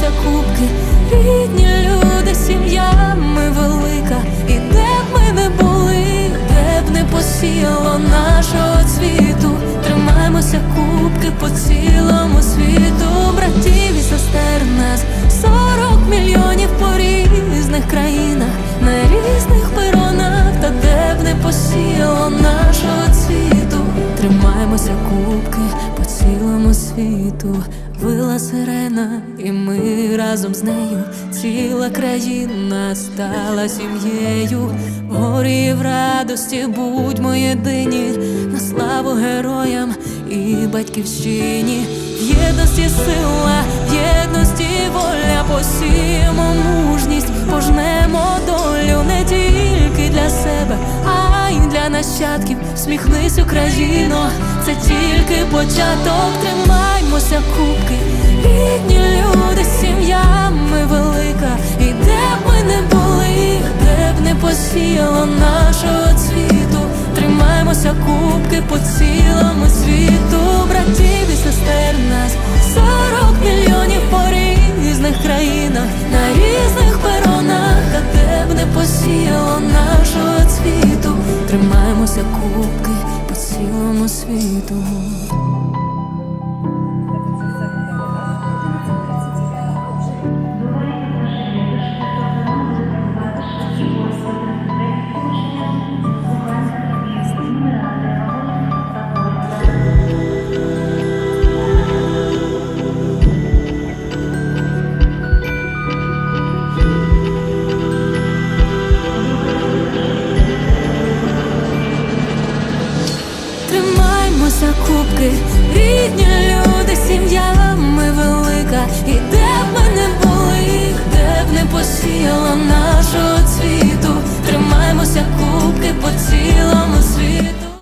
Тримаймося кубки, рідні люди, сім'я ми велика, і де б ми не були, де б не посіло нашого цвіту, тримаймося кубки по цілому тримаймося кубки по цілому світу, вила сирена, і ми разом з нею, ціла країна стала сім'єю. В горі в радості будьмо єдині, на славу героям і батьківщині. В єдності сила, нащадків. Сміхнись, Україно, це тільки початок. Тримаймося, кубки, рідні люди, сім'я ми велика, і де б ми не були, де б не посіяло нашого цвіту. Тримаймося, кубки по цілому світу, братів і сестер цвіту. купки по цілому світу. закупки.